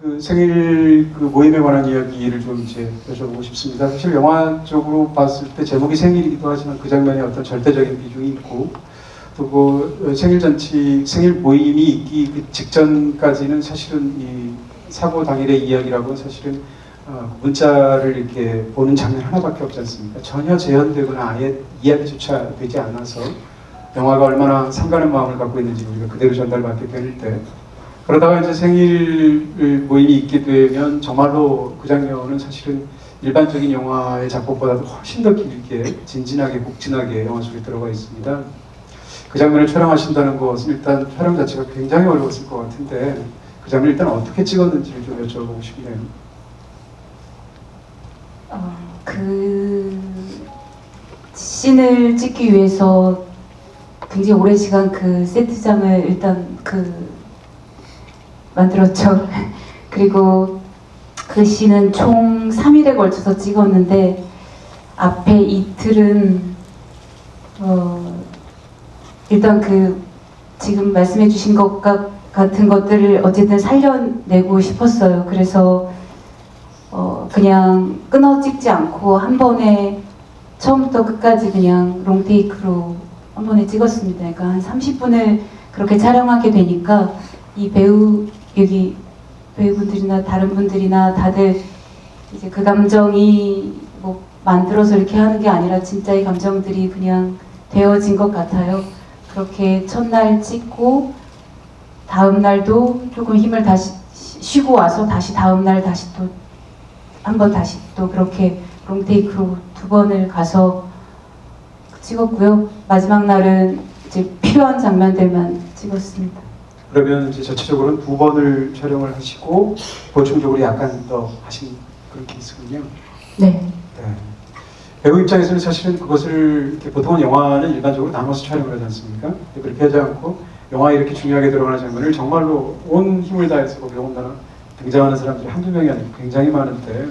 그 생일 그 모임에 관한 이야기를 좀 이제 여쭤보고 싶습니다. 사실 영화적으로 봤을 때 제목이 생일이기도 하지만 그 장면에 어떤 절대적인 비중이 있고 또그 생일 잔치, 생일 모임이 있기 그 직전까지는 사실은 이 사고 당일의 이야기라고는 사실은 어, 문자를 이렇게 보는 장면 하나밖에 없지 않습니까? 전혀 재현되거나 아예 이야기조차 되지 않아서 영화가 얼마나 상가는 마음을 갖고 있는지 우리가 그대로 전달받게 될 때 그러다가 이제 생일 모임이 있게 되면 정말로 그 장면은 사실은 일반적인 영화의 작품보다도 훨씬 더 길게 진진하게 북진하게 영화 속에 들어가 있습니다. 그 장면을 촬영하신다는 것은 일단 촬영 자체가 굉장히 어려웠을 것 같은데 그 장면 일단 어떻게 찍었는지를 좀 여쭤보고 싶네요. 어, 그 씬을 찍기 위해서 굉장히 오랜 시간 그 세트장을 일단 그 만들었죠. 그리고 그 씬은 총 3일에 걸쳐서 찍었는데 앞에 이틀은 어, 일단 그 지금 말씀해 주신 것 가- 같은 것들을 어쨌든 살려내고 싶었어요. 그래서 어, 그냥 끊어 찍지 않고 한 번에 처음부터 끝까지 그냥 롱테이크로 한 번에 찍었습니다. 그러니까 한 30분을 그렇게 촬영하게 되니까 이 배우 여기 배우분들이나 다른 분들이나 다들 이제 그 감정이 뭐 만들어서 이렇게 하는 게 아니라 진짜 이 감정들이 그냥 되어진 것 같아요. 그렇게 첫날 찍고 다음 날도 조금 힘을 다시 쉬- 쉬고 와서 다시 다음 날 다시 또 한 번 다시 또 그렇게 롱테이크로 두 번을 가서 찍었고요. 마지막 날은 이제 필요한 장면들만 찍었습니다. 그러면 이제 전체적으로는 두 번을 촬영을 하시고 보충적으로 약간 더 하신 그런 케이스군요. 네. 네. 배우 입장에서는 사실은 그것을 이렇게 보통은 영화는 일반적으로 나눠서 촬영을 하지 않습니까? 그렇게 하지 않고 영화에 이렇게 중요하게 들어가는 장면을 정말로 온 힘을 다해서 거기 온다나 등장하는 사람들이 한두 명이 아니고 굉장히 많은데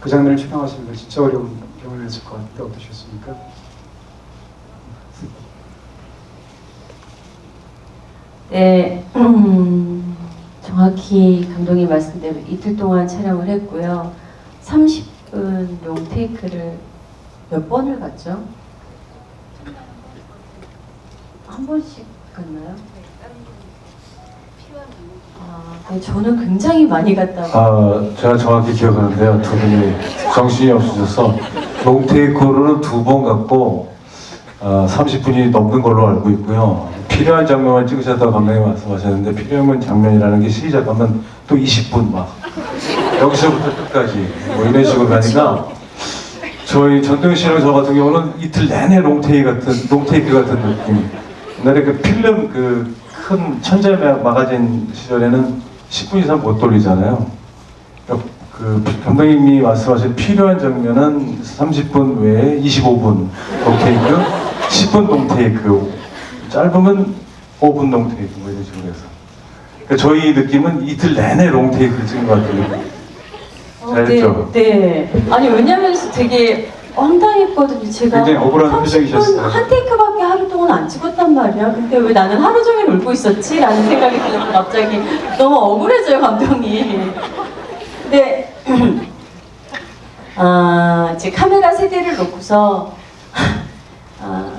그 장면을 촬영하시는 건 진짜 어려운 경험이었을 것 같은데 어떠셨습니까? 네, 음, 정확히 감독님 말씀대로 이틀 동안 촬영을 했고요. 30분 롱 테이크를 몇 번을 갔죠? 한 번씩 갔나요? 아, 네, 저는 굉장히 많이 갔다고. 아, 제가 정확히 기억하는데요. 두 분이 정신이 없으셔서 롱테이크로는 두 번 갔고 아, 30분이 넘는 걸로 알고 있고요. 필요한 장면만 찍으셨다고 감독님 말씀하셨는데 필요한 장면이라는 게 시작 하면 또 20분 막 여기서부터 끝까지 뭐 이런 식으로 가니까 저희 전동 씨랑 저 같은 경우는 이틀 내내 롱테이크 같은 롱테이크 같은 느낌. 옛날에 그 필름 그 큰 천재 마- 마가진 시절에는 10분 이상 못 돌리잖아요. 그 감독님이 말씀하신 필요한 장면은 30분 외에 25분 롱테이크, 10분 롱테이크, 짧으면 5분 롱테이크 뭐 이런 식으로 해서. 그러니까 저희 느낌은 이틀 내내 롱테이크를 찍은 것 같아요. 어, 잘했죠? 네, 네. 아니 왜냐면 되게 황당했거든요. 제가 굉장히 억울한 30분 표정이셨어요. 한 테이크밖에 하루 동안 안 찍었단 말이야. 근데 왜 나는 하루 종일 울고 있었지? 라는 생각이 들어서 갑자기 너무 억울해져요, 감독이. 근데 아, 이제 카메라 세 대를 놓고서 아,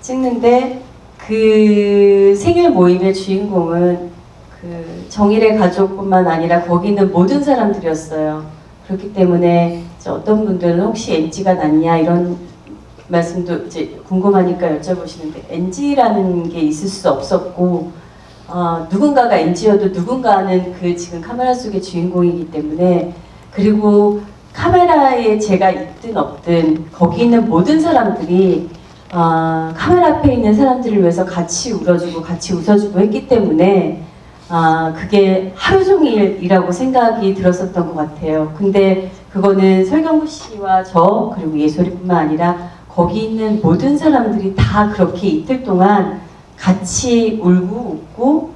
찍는데 그 생일 모임의 주인공은 그 정일의 가족뿐만 아니라 거기 있는 모든 사람들이었어요. 그렇기 때문에 어떤 분들은 혹시 NG가 났냐 이런 말씀도 이제 궁금하니까 여쭤보시는데 NG라는 게 있을 수 없었고 어, 누군가가 NG여도 누군가는 그 지금 카메라 속의 주인공이기 때문에 그리고 카메라에 제가 있든 없든 거기 있는 모든 사람들이 아, 카메라 앞에 있는 사람들을 위해서 같이 울어주고 같이 웃어주고 했기 때문에 아, 그게 하루 종일이라고 생각이 들었었던 것 같아요. 근데 그거는 설경구 씨와 저 그리고 예솔이뿐만 아니라 거기 있는 모든 사람들이 다 그렇게 이틀 동안 같이 울고 웃고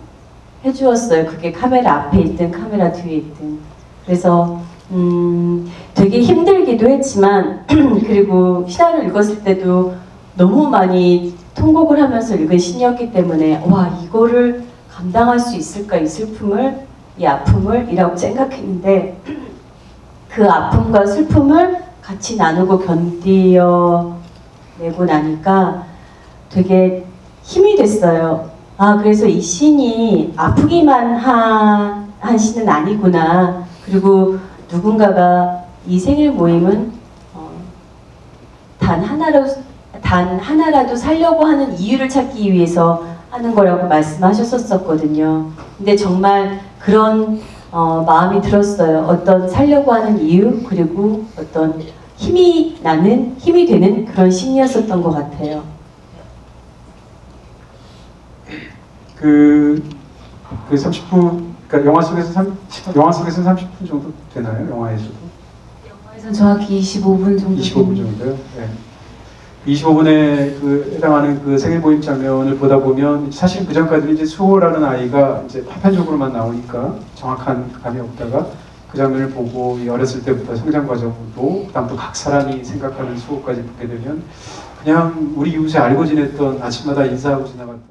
해주었어요. 그게 카메라 앞에 있든 카메라 뒤에 있든. 그래서 음, 되게 힘들기도 했지만 그리고 신화를 읽었을 때도 너무 많이 통곡을 하면서 읽은 신이었기 때문에 와 이거를 감당할 수 있을까 이 슬픔을 이 아픔을 이라고 생각했는데 그 아픔과 슬픔을 같이 나누고 견디어내고 나니까 되게 힘이 됐어요. 아, 그래서 이 신이 아프기만 한, 한 신은 아니구나. 그리고 누군가가 이 생일 모임은 어, 단 하나로 단 하나라도 살려고 하는 이유를 찾기 위해서 하는 거라고 말씀하셨었거든요. 근데 정말 그런 어, 마음이 들었어요. 어떤 살려고 하는 이유 그리고 어떤 힘이 나는 힘이 되는 그런 신이었었던 것 같아요. 그, 그 30분, 그러니까 영화 속에서 30, 영화 속에서 30분 정도 되나요? 영화에서도? 영화에서는 정확히 25분 정도 25분 정도요. 네. 25분에 그 해당하는 그 생일 모임 장면을 보다 보면 사실 그 전까지는 이제 수호라는 아이가 이제 파편적으로만 나오니까 정확한 감이 없다가 그 장면을 보고 이 어렸을 때부터 성장 과정도 그다음 또 각 사람이 생각하는 수호까지 보게 되면 그냥 우리 이웃에 알고 지냈던 아침마다 인사하고 지나갔던